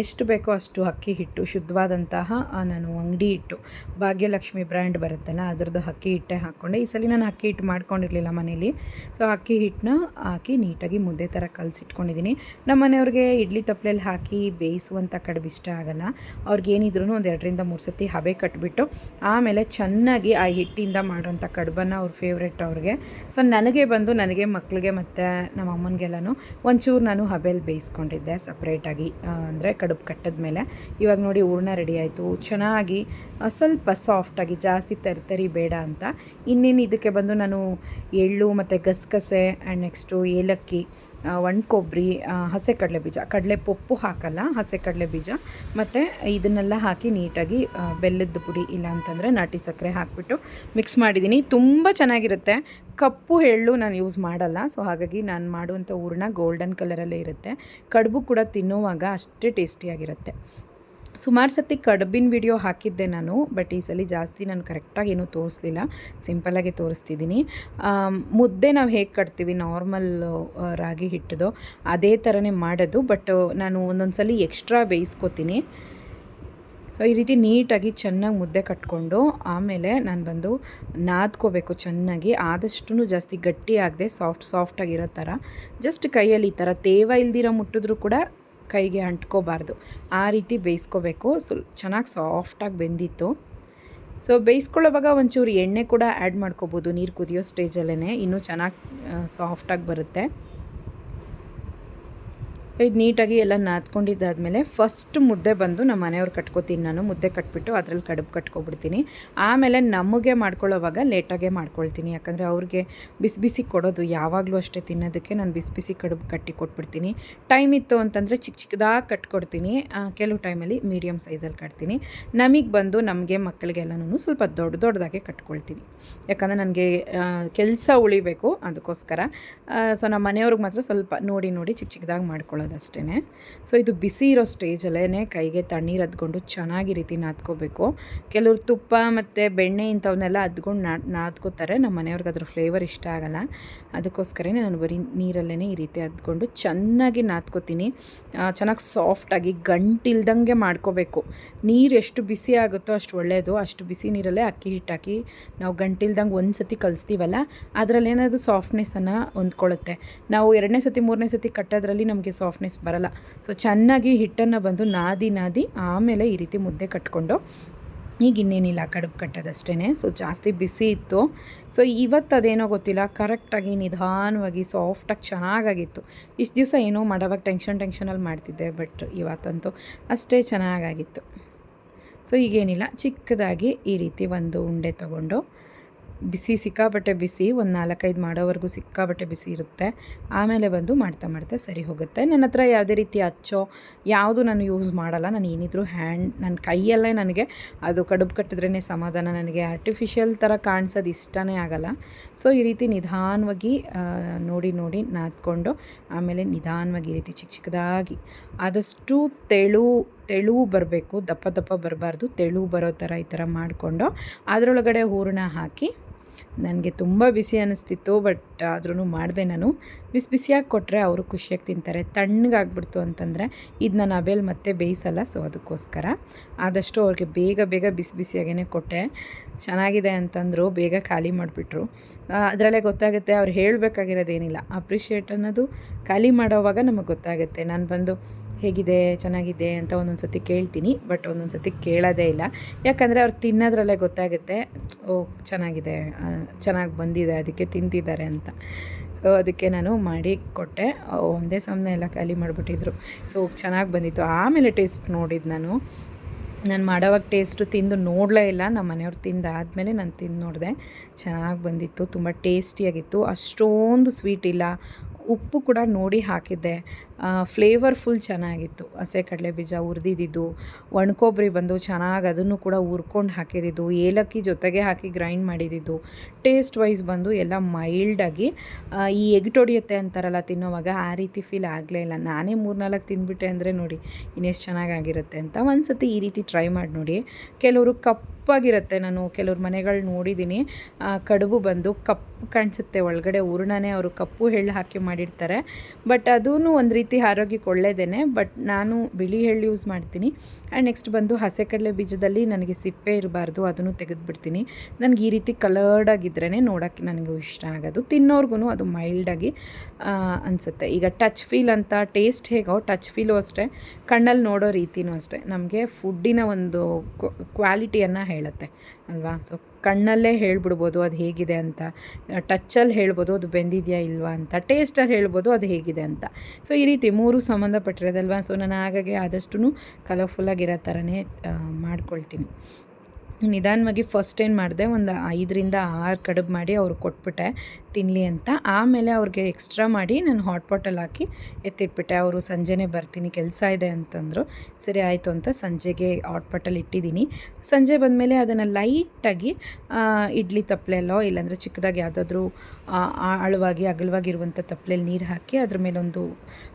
ಎಷ್ಟು ಬೇಕೋ ಅಷ್ಟು ಅಕ್ಕಿ ಹಿಟ್ಟು ಶುದ್ಧವಾದಂತಹ ನಾನು ಅಂಗಡಿ ಹಿಟ್ಟು, ಭಾಗ್ಯಲಕ್ಷ್ಮಿ ಬ್ರ್ಯಾಂಡ್ ಬರುತ್ತಲ್ಲ, ಅದರದ್ದು ಅಕ್ಕಿ ಹಿಟ್ಟೆ ಹಾಕ್ಕೊಂಡೆ. ಈ ಸಲ ನಾನು ಅಕ್ಕಿ ಹಿಟ್ಟು ಮಾಡ್ಕೊಂಡಿರಲಿಲ್ಲ ಮನೇಲಿ. ಸೊ ಅಕ್ಕಿ ಹಿಟ್ಟನ್ನ ಹಾಕಿ ನೀಟಾಗಿ ಮುದ್ದೆ ಥರ ಕಲಸಿಟ್ಕೊಂಡಿದ್ದೀನಿ. ನಮ್ಮ ಮನೆಯವ್ರಿಗೆ ಇಡ್ಲಿ ತಪ್ಪಲೆಯಲ್ಲಿ ಹಾಕಿ ಬೇಯಿಸುವಂಥ ಕಡುಬು ಇಷ್ಟ ಆಗೋಲ್ಲ. ಅವ್ರಿಗೇನಿದ್ರು ಒಂದು ಎರಡರಿಂದ ಮೂರು ಸತಿ ಹಬೆ ಕಟ್ಬಿಟ್ಟು, ಆಮೇಲೆ ಚೆನ್ನಾಗಿ ಆ ಹಿಟ್ಟಿಂದ ಮಾಡೋಂಥ ಕಡುಬನ್ನು ಅವ್ರ ಫೇವ್ರೆಟ್ ಅವ್ರಿಗೆ ಸೊ ನನಗೆ ಬಂದು ನನಗೆ ಮಕ್ಕಳಿಗೆ ಮತ್ತು ನಮ್ಮ ಅಮ್ಮನಿಗೆಲ್ಲನೂ ಒಂಚೂರು ನಾನು ಹಬೆಲ್ ಬೇಯಿಸ್ಕೊಂಡಿದ್ದೆ ಸಪ್ರೇಟಾಗಿ ಅಂದರೆ ಕಡುಬು ಕಟ್ಟದ ಮೇಲೆ. ಇವಾಗ ನೋಡಿ ಹೂರ್ಣ ರೆಡಿ ಆಯಿತು. ಚೆನ್ನಾಗಿ ಸ್ವಲ್ಪ ಸಾಫ್ಟಾಗಿ ಜಾಸ್ತಿ ತರಿ ತರಿ ಬೇಡ ಅಂತ ಇನ್ನೇನು ಇದಕ್ಕೆ ಬಂದು ನಾನು ಎಳ್ಳು ಮತ್ತು ಗಸಗಸೆ ಆ್ಯಂಡ್ ನೆಕ್ಸ್ಟು ಏಲಕ್ಕಿ ಒಣ ಕೊಬ್ಬರಿ ಹಸೆ ಕಡಲೆ ಬೀಜ ಕಡಲೆ ಪಪ್ಪು ಹಾಕಲ್ಲ ಹಸೆ ಕಡಲೆ ಬೀಜ ಮತ್ತು ಇದನ್ನೆಲ್ಲ ಹಾಕಿ ನೀಟಾಗಿ ಬೆಲ್ಲದ ಪುಡಿ ಇಲ್ಲ ಅಂತಂದರೆ ನಾಟಿ ಸಕ್ಕರೆ ಹಾಕಿಬಿಟ್ಟು ಮಿಕ್ಸ್ ಮಾಡಿದ್ದೀನಿ. ತುಂಬ ಚೆನ್ನಾಗಿರುತ್ತೆ. ಕಪ್ಪು ಎಳ್ಳು ನಾನು ಯೂಸ್ ಮಾಡಲ್ಲ. ಸೊ ಹಾಗಾಗಿ ನಾನು ಮಾಡುವಂಥ ಹೂರ್ಣ ಗೋಲ್ಡನ್ ಕಲರಲ್ಲೇ ಇರುತ್ತೆ. ಕಡುಬು ಕೂಡ ತಿನ್ನುವಾಗ ಅಷ್ಟೇ ಟೇಸ್ಟಿಯಾಗಿರುತ್ತೆ ಸುಮಾರು ಸತಿ ಕಡುಬಿನ ವಿಡಿಯೋ ಹಾಕಿದ್ದೆ ನಾನು ಬಟ್ ಈ ಸಲ ಜಾಸ್ತಿ ನಾನು ಕರೆಕ್ಟಾಗಿ ಏನೂ ತೋರಿಸ್ಲಿಲ್ಲ. ಸಿಂಪಲಾಗಿ ತೋರಿಸ್ತಿದ್ದೀನಿ ಮುದ್ದೆ ನಾವು ಹೇಗೆ ಕಟ್ತೀವಿ ನಾರ್ಮಲ್ ರಾಗಿ ಹಿಟ್ಟದು, ಅದೇ ಥರನೇ ಮಾಡೋದು ಬಟ್ ನಾನು ಒಂದೊಂದು ಸಲ ಎಕ್ಸ್ಟ್ರಾ ಬೇಯಿಸ್ಕೊತೀನಿ. ಸೊ ಈ ರೀತಿ ನೀಟಾಗಿ ಚೆನ್ನಾಗಿ ಮುದ್ದೆ ಕಟ್ಕೊಂಡು, ಆಮೇಲೆ ನಾನು ಬಂದು ನಾದ್ಕೋಬೇಕು ಚೆನ್ನಾಗಿ. ಆದಷ್ಟು ಜಾಸ್ತಿ ಗಟ್ಟಿ ಆಗದೆ ಸಾಫ್ಟ್ ಸಾಫ್ಟಾಗಿರೋ ಥರ ಜಸ್ಟ್ ಕೈಯಲ್ಲಿ ಈ ಥರ ತೇವ ಇಲ್ದಿರೋ ಮುಟ್ಟಿದ್ರೂ ಕೂಡ ಕೈಗೆ ಅಂಟ್ಕೋಬಾರ್ದು. ಆ ರೀತಿ ಬೇಯಿಸ್ಕೋಬೇಕು. ಸ್ವಲ್ಪ ಚೆನ್ನಾಗಿ ಸಾಫ್ಟಾಗಿ ಬೆಂದಿತ್ತು. ಸೊ, ಬೇಯಿಸ್ಕೊಳ್ಳೋವಾಗ ಒಂಚೂರು ಎಣ್ಣೆ ಕೂಡ ಆ್ಯಡ್ ಮಾಡ್ಕೋಬೋದು. ನೀರು ಕುದಿಯೋ ಸ್ಟೇಜಲ್ಲೇ ಇನ್ನೂ ಚೆನ್ನಾಗಿ ಸಾಫ್ಟಾಗಿ ಬರುತ್ತೆ. ಇದು ನೀಟಾಗಿ ಎಲ್ಲ ನಾದ್ಕೊಂಡಿದ್ದಾದಮೇಲೆ ಫಸ್ಟ್ ಮುದ್ದೆ ಬಂದು ನಮ್ಮ ಮನೆಯವ್ರು ಕಟ್ಕೋತೀನಿ. ನಾನು ಮುದ್ದೆ ಕಟ್ಬಿಟ್ಟು ಅದ್ರಲ್ಲಿ ಕಡುಬು ಕಟ್ಕೊಬಿಡ್ತೀನಿ. ಆಮೇಲೆ ನಮಗೆ ಮಾಡ್ಕೊಳ್ಳೋವಾಗ ಲೇಟಾಗೆ ಮಾಡ್ಕೊಳ್ತೀನಿ. ಯಾಕಂದರೆ ಅವ್ರಿಗೆ ಬಿಸಿ ಬಿಸಿ ಕೊಡೋದು ಯಾವಾಗಲೂ ಅಷ್ಟೇ ತಿನ್ನೋದಕ್ಕೆ ನಾನು ಬಿಸಿ ಬಿಸಿ ಕಡುಬು ಕಟ್ಟಿ ಕೊಟ್ಬಿಡ್ತೀನಿ. ಟೈಮ್ ಇತ್ತು ಅಂತಂದರೆ ಚಿಕ್ಕ ಚಿಕ್ಕದಾಗಿ ಕಟ್ಕೊಡ್ತೀನಿ. ಕೆಲವು ಟೈಮಲ್ಲಿ ಮೀಡಿಯಮ್ ಸೈಜಲ್ಲಿ ಕಟ್ತೀನಿ. ನಮಗೆ ಬಂದು ನಮಗೆ ಮಕ್ಕಳಿಗೆಲ್ಲನೂ ಸ್ವಲ್ಪ ದೊಡ್ಡ ದೊಡ್ಡದಾಗೆ ಕಟ್ಕೊಳ್ತೀನಿ. ಯಾಕಂದರೆ ನನಗೆ ಕೆಲಸ ಉಳಿಬೇಕು ಅದಕ್ಕೋಸ್ಕರ. ಸೊ ನಮ್ಮ ಮನೆಯವ್ರಿಗೆ ಮಾತ್ರ ಸ್ವಲ್ಪ ನೋಡಿ ನೋಡಿ ಚಿಕ್ಕ ಚಿಕ್ಕದಾಗಿ ಮಾಡ್ಕೊಳ್ಳೋದು. ಅಷ್ಟೇ ಸೊ ಇದು ಬಿಸಿ ಇರೋ ಸ್ಟೇಜಲ್ಲೇ ಕೈಗೆ ತಣ್ಣೀರು ಅದ್ಕೊಂಡು ಚೆನ್ನಾಗಿ ರೀತಿ ನಾದ್ಕೋಬೇಕು. ಕೆಲವ್ರು ತುಪ್ಪ ಮತ್ತು ಬೆಣ್ಣೆ ಇಂಥವನ್ನೆಲ್ಲ ಅದ್ಕೊಂಡು ನಾದ್ಕೋತಾರೆ. ನಮ್ಮ ಮನೆಯವ್ರಿಗೆ ಅದ್ರ ಫ್ಲೇವರ್ ಇಷ್ಟ ಆಗಲ್ಲ. ಅದಕ್ಕೋಸ್ಕರನೇ ನಾನು ಬರೀ ನೀರಲ್ಲೇ ಈ ರೀತಿ ಅದ್ಕೊಂಡು ಚೆನ್ನಾಗಿ ನಾದ್ಕೋತೀನಿ. ಚೆನ್ನಾಗಿ ಸಾಫ್ಟಾಗಿ ಗಂಟಿಲ್ದಂಗೆ ಮಾಡ್ಕೋಬೇಕು. ನೀರು ಎಷ್ಟು ಬಿಸಿ ಆಗುತ್ತೋ ಅಷ್ಟು ಒಳ್ಳೆಯದು ಅಷ್ಟು ಬಿಸಿ ನೀರಲ್ಲೇ ಅಕ್ಕಿ ಹಿಟ್ಟಾಕಿ ನಾವು ಗಂಟಿಲ್ದಂಗೆ ಒಂದು ಸತಿ ಕಲಿಸ್ತೀವಲ್ಲ ಅದರಲ್ಲಿ ಏನಾದರೂ ಸಾಫ್ಟ್ನೆಸ್ಸನ್ನು ಹೊಂದ್ಕೊಳ್ಳುತ್ತೆ. ನಾವು ಎರಡನೇ ಸತಿ, ಮೂರನೇ ಸತಿ ಕಟ್ಟೋದ್ರಲ್ಲಿ ನಮಗೆ ಸಾಫ್ಟ್ನೆಸ್ ಬರಲ್ಲ. ಸೊ ಚೆನ್ನಾಗಿ ಹಿಟ್ಟನ್ನು ಬಂದು ನಾದಿ ನಾದಿ ಆಮೇಲೆ ಈ ರೀತಿ ಮುದ್ದೆ ಕಟ್ಕೊಂಡು ಈಗ ಇನ್ನೇನಿಲ್ಲ, ಕಡುಬು ಕಟ್ಟೋದಷ್ಟೇ ಸೊ ಜಾಸ್ತಿ ಬಿಸಿ ಇತ್ತು. ಸೊ ಇವತ್ತು ಅದೇನೋ ಗೊತ್ತಿಲ್ಲ, ಕರೆಕ್ಟಾಗಿ ನಿಧಾನವಾಗಿ ಸಾಫ್ಟಾಗಿ ಚೆನ್ನಾಗಾಗಿತ್ತು. ಇಷ್ಟು ದಿವಸ ಏನೋ ಮಾಡೋವಾಗ ಟೆನ್ಷನ್ ಟೆನ್ಷನಲ್ಲಿ ಮಾಡ್ತಿದ್ದೆ ಬಟ್ ಇವತ್ತಂತೂ ಅಷ್ಟೇ ಚೆನ್ನಾಗಾಗಿತ್ತು. ಸೊ ಈಗೇನಿಲ್ಲ, ಚಿಕ್ಕದಾಗಿ ಈ ರೀತಿ ಒಂದು ಉಂಡೆ ತಗೊಂಡು ಬಿಸಿ ಸಿಕ್ಕಾಪಟ್ಟೆ ಬಿಸಿ, ಒಂದು ನಾಲ್ಕೈದು ಮಾಡೋವರೆಗೂ ಸಿಕ್ಕಾಪಟ್ಟೆ ಬಿಸಿ ಇರುತ್ತೆ. ಆಮೇಲೆ ಬಂದು ಮಾಡ್ತಾ ಮಾಡ್ತಾ ಸರಿ ಹೋಗುತ್ತೆ. ನನ್ನ ಹತ್ರ ಯಾವುದೇ ರೀತಿ ಅಚ್ಚೋ ಯಾವುದು ನಾನು ಯೂಸ್ ಮಾಡಲ್ಲ. ನಾನು ಏನಿದ್ರು ಹ್ಯಾಂಡ್, ನನ್ನ ಕೈಯಲ್ಲೇ ನನಗೆ ಅದು ಕಡುಬು ಕಟ್ಟಿದ್ರೇ ಸಮಾಧಾನ. ನನಗೆ ಆರ್ಟಿಫಿಷಿಯಲ್ ಥರ ಕಾಣಿಸೋದು ಇಷ್ಟನೇ ಆಗಲ್ಲ. ಸೊ ಈ ರೀತಿ ನಿಧಾನವಾಗಿ ನೋಡಿ ನೋಡಿ ನಾದ್ಕೊಂಡು, ಆಮೇಲೆ ನಿಧಾನವಾಗಿ ಈ ರೀತಿ ಚಿಕ್ಕ ಚಿಕ್ಕದಾಗಿ ಆದಷ್ಟು ತೆಳು ತೆಳು ಬರಬೇಕು. ದಪ್ಪ ದಪ್ಪ ಬರಬಾರ್ದು. ತೆಳು ಬರೋ ಥರ ಈ ಥರ ಮಾಡಿಕೊಂಡು, ಅದರೊಳಗಡೆ ಹೂರಣ ಹಾಕಿ ನನಗೆ ತುಂಬ ಬಿಸಿ ಅನ್ನಿಸ್ತಿತ್ತು ಬಟ್ ಆದ್ರೂ ಮಾಡಿದೆ ನಾನು. ಬಿಸಿ ಬಿಸಿಯಾಗಿ ಕೊಟ್ಟರೆ ಅವರು ಖುಷಿಯಾಗಿ ತಿಂತಾರೆ. ತಣ್ಣಗಾಗ್ಬಿಡ್ತು ಅಂತಂದರೆ ಇದು ನಾನು ಅಬೇಲ್ ಮತ್ತೆ ಬೇಯಿಸಲ್ಲ, ಸೊ ಅದಕ್ಕೋಸ್ಕರ. ಆದಷ್ಟು ಅವ್ರಿಗೆ ಬೇಗ ಬೇಗ ಬಿಸಿ ಬಿಸಿಯಾಗೇ ಕೊಟ್ಟೆ. ಚೆನ್ನಾಗಿದೆ ಅಂತಂದರು, ಬೇಗ ಖಾಲಿ ಮಾಡಿಬಿಟ್ರು. ಅದರಲ್ಲೇ ಗೊತ್ತಾಗುತ್ತೆ, ಅವ್ರು ಹೇಳಬೇಕಾಗಿರೋದೇನಿಲ್ಲ. ಅಪ್ರಿಷಿಯೇಟ್ ಅನ್ನೋದು ಖಾಲಿ ಮಾಡೋವಾಗ ನಮಗೆ ಗೊತ್ತಾಗುತ್ತೆ. ನಾನು ಬಂದು ಹೇಗಿದೆ, ಚೆನ್ನಾಗಿದೆ ಅಂತ ಒಂದೊಂದು ಸತಿ ಕೇಳ್ತೀನಿ, ಬಟ್ ಒಂದೊಂದು ಸತಿ ಕೇಳೋದೇ ಇಲ್ಲ. ಯಾಕಂದರೆ ಅವ್ರು ತಿನ್ನೋದ್ರಲ್ಲೇ ಗೊತ್ತಾಗುತ್ತೆ, ಓ, ಚೆನ್ನಾಗಿದೆ ಚೆನ್ನಾಗಿ ಬಂದಿದೆ, ಅದಕ್ಕೆ ತಿಂತಿದ್ದಾರೆ ಅಂತ. ಸೊ ಅದಕ್ಕೆ ನಾನು ಮಾಡಿ ಕೊಟ್ಟೆ. ಒಂದೇ ಸಮನೆ ಎಲ್ಲ ಖಾಲಿ ಮಾಡಿಬಿಟ್ಟಿದ್ರು. ಸೊ ಚೆನ್ನಾಗಿ ಬಂದಿತ್ತು. ಆಮೇಲೆ ಟೇಸ್ಟ್ ನೋಡಿದ್ದು ನಾನು. ನಾನು ಮಾಡೋವಾಗ ಟೇಸ್ಟು ತಿಂದು ನೋಡಲೇ ಇಲ್ಲ. ನಮ್ಮ ಮನೆಯವ್ರು ತಿಂದಾದಮೇಲೆ ನಾನು ತಿಂದು ನೋಡಿದೆ. ಚೆನ್ನಾಗಿ ಬಂದಿತ್ತು, ತುಂಬ ಟೇಸ್ಟಿಯಾಗಿತ್ತು ಅಷ್ಟೊಂದು ಸ್ವೀಟ್ ಇಲ್ಲ. ಉಪ್ಪು ಕೂಡ ನೋಡಿ ಹಾಕಿದ್ದೆ. ಫ್ಲೇವರ್ ಫುಲ್ ಚೆನ್ನಾಗಿತ್ತು. ಹಸೆ ಕಡಲೆ ಬೀಜ ಹುರಿದಿದ್ದು ಒಣಕೊಬ್ಬರಿ ಬಂದು ಚೆನ್ನಾಗಿ ಅದನ್ನು ಕೂಡ ಹುರ್ಕೊಂಡು ಹಾಕಿದ್ದು ಏಲಕ್ಕಿ ಜೊತೆಗೆ ಹಾಕಿ ಗ್ರೈಂಡ್ ಮಾಡಿದ್ದು ಟೇಸ್ಟ್ ವೈಸ್ ಬಂದು ಎಲ್ಲ ಮೈಲ್ಡಾಗಿ ಈ ಎಗ್ಟೊಡಿಯುತ್ತೆ ಅಂತಾರಲ್ಲ ತಿನ್ನೋವಾಗ ಆ ರೀತಿ ಫೀಲ್ ಆಗಲೇ ಇಲ್ಲ. ನಾನೇ ಮೂರ್ನಾಲ್ಕು ತಿಂದ್ಬಿಟ್ಟೆ ಅಂದರೆ ನೋಡಿ ಇನ್ನೆಷ್ಟು ಚೆನ್ನಾಗಾಗಿರುತ್ತೆ ಅಂತ ಒಂದು ಸತಿ ಈ ರೀತಿ ಟ್ರೈ ಮಾಡಿ ನೋಡಿ. ಕೆಲವರು ಕಪ್ಪಾಗಿರುತ್ತೆ. ನಾನು ಕೆಲವ್ರು ಮನೆಗಳು ನೋಡಿದ್ದೀನಿ ಕಡುಬು ಬಂದು ಕಪ್ಪು ಕಾಣಿಸುತ್ತೆ. ಒಳಗಡೆ ಹೂರ್ಣನೇ ಅವರು ಕಪ್ಪು ಹೆಳ್ಳು ಹಾಕಿ ಮಾಡಿರ್ತಾರೆ. ಬಟ್ ಅದೂ ಒಂದು ರೀತಿ ಆರೋಗ್ಯಕ್ಕೆ ಒಳ್ಳೆಯದೇ ಬಟ್ ನಾನು ಬಿಳಿ ಎಳ್ಳು ಯೂಸ್ ಮಾಡ್ತೀನಿ. ಆ್ಯಂಡ್ ನೆಕ್ಸ್ಟ್ ಬಂದು ಹಸೆ ಕಡಲೆ ಬೀಜದಲ್ಲಿ ನನಗೆ ಸಿಪ್ಪೆ ಇರಬಾರ್ದು, ಅದನ್ನು ತೆಗೆದುಬಿಡ್ತೀನಿ. ನನಗೆ ಈ ರೀತಿ ಕಲರ್ಡ್ ಆಗಿದ್ರೇ ನೋಡೋಕ್ಕೆ ನನಗೂ ಇಷ್ಟ ಆಗೋದು. ತಿನ್ನೋರ್ಗು ಅದು ಮೈಲ್ಡಾಗಿ ಅನಿಸುತ್ತೆ. ಈಗ ಟಚ್ ಫೀಲ್ ಅಂತ ಟೇಸ್ಟ್ ಹೇಗೋ ಟಚ್ ಫೀಲು ಅಷ್ಟೇ ಕಣ್ಣಲ್ಲಿ ನೋಡೋ ರೀತಿನೂ ಅಷ್ಟೇ. ನಮಗೆ ಫುಡ್ಡಿನ ಒಂದು ಕ್ವಾಲಿಟಿಯನ್ನು ಹೇಳುತ್ತೆ. ಅಲ್ವಾ? ಸೊ ಕಣ್ಣಲ್ಲೇ ಹೇಳ್ಬಿಡ್ಬೋದು ಅದು ಹೇಗಿದೆ ಅಂತ. ಟಚ್ಚಲ್ಲಿ ಹೇಳ್ಬೋದು ಅದು ಬೆಂದಿದೆಯಾ ಇಲ್ವಾ ಅಂತ. ಟೇಸ್ಟಲ್ಲಿ ಹೇಳ್ಬೋದು ಅದು ಹೇಗಿದೆ ಅಂತ. ಸೊ ಈ ರೀತಿ ಮೂರು ಸಂಬಂಧಪಟ್ಟಿರೋದಲ್ವಾ? ಸೊ ನಾನು ಹಾಗಾಗಿ ಆದಷ್ಟು ಕಲರ್ಫುಲ್ಲಾಗಿರೋ ಥರನೇ ಮಾಡ್ಕೊಳ್ತೀನಿ. ನಿಧಾನವಾಗಿ ಫಸ್ಟ್ ಏನು ಮಾಡಿದೆ, ಒಂದು ಐದರಿಂದ ಆರು ಕಡುಬು ಮಾಡಿ ಅವ್ರಿಗೆ ಕೊಟ್ಬಿಟ್ಟೆ ತಿನ್ನಲಿ ಅಂತ. ಆಮೇಲೆ ಅವ್ರಿಗೆ ಎಕ್ಸ್ಟ್ರಾ ಮಾಡಿ ನಾನು ಹಾಟ್ ಪಾಟಲ್ಲಿ ಹಾಕಿ ಎತ್ತಿಟ್ಬಿಟ್ಟೆ. ಅವರು ಸಂಜೆನೇ ಬರ್ತೀನಿ, ಕೆಲಸ ಇದೆ ಅಂತಂದರು. ಸರಿ ಆಯಿತು ಅಂತ ಸಂಜೆಗೆ ಹಾಟ್ ಪಾಟಲ್ಲಿ ಇಟ್ಟಿದ್ದೀನಿ ಸಂಜೆ ಬಂದಮೇಲೆ ಅದನ್ನು ಲೈಟಾಗಿ ಇಡ್ಲಿ ತಪ್ಪಲೆಲ್ಲೋ ಇಲ್ಲಾಂದರೆ ಚಿಕ್ಕದಾಗಿ ಯಾವುದಾದ್ರೂ ಆಳವಾಗಿ ಅಗಲವಾಗಿರುವಂಥ ತಪ್ಪಲೆಯಲ್ಲಿ ನೀರು ಹಾಕಿ ಅದ್ರ ಮೇಲೊಂದು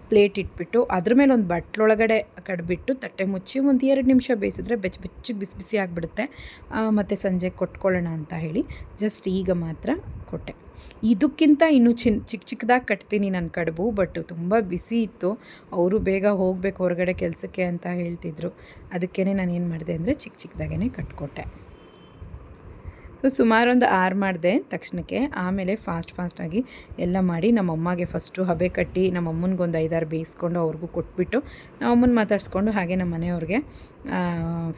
ಪ್ಲೇಟ್ ಇಟ್ಬಿಟ್ಟು ಅದ್ರ ಮೇಲೆ ಒಂದು ಬಟ್ಲೊಳಗಡೆ ಕಡ್ಬಿಟ್ಟು ತಟ್ಟೆ ಮುಚ್ಚಿ ಒಂದು ಎರಡು ನಿಮಿಷ ಬೇಯಿಸಿದ್ರೆ ಬೆಚ್ಚ ಬೆಚ್ಚಗೆ ಬಿಸಿ ಬಿಸಿ ಆಗಿಬಿಡುತ್ತೆ. ಮತ್ತು ಸಂಜೆ ಕೊಟ್ಕೊಳ್ಳೋಣ ಅಂತ ಹೇಳಿ ಜಸ್ಟ್ ಈಗ ಮಾತ್ರ ಕೊಟ್ಟೆ. ಇದಕ್ಕಿಂತ ಇನ್ನೂ ಚಿನ್ ಚಿಕ್ಕ ಚಿಕ್ಕದಾಗಿ ಕಟ್ತೀನಿ ನನ್ನ ಕಡುಬು, ಬಟ್ ತುಂಬ ಬಿಸಿ ಇತ್ತು. ಅವರು ಬೇಗ ಹೋಗಬೇಕು ಹೊರಗಡೆ ಕೆಲಸಕ್ಕೆ ಅಂತ ಹೇಳ್ತಿದ್ರು. ಅದಕ್ಕೇ ನಾನು ಏನು ಮಾಡಿದೆ ಅಂದರೆ ಚಿಕ್ಕ ಚಿಕ್ಕದಾಗೇ ಕಟ್ಕೊಟ್ಟೆ. ಸೊ ಸುಮಾರು ಒಂದು ಆರು ಮಾಡಿದೆ ತಕ್ಷಣಕ್ಕೆ. ಆಮೇಲೆ ಫಾಸ್ಟ್ ಫಾಸ್ಟಾಗಿ ಎಲ್ಲ ಮಾಡಿ ನಮ್ಮ ಅಮ್ಮಗೆ ಫಸ್ಟು ಹಬೆ ಕಟ್ಟಿ ನಮ್ಮ ಅಮ್ಮನಿಗೆ ಒಂದು ಐದಾರು ಬೇಯಿಸ್ಕೊಂಡು ಅವ್ರಿಗೂ ಕೊಟ್ಬಿಟ್ಟು ನಮ್ಮ ಅಮ್ಮನ ಮಾತಾಡಿಸ್ಕೊಂಡು ಹಾಗೆ ನಮ್ಮ ಮನೆಯವ್ರಿಗೆ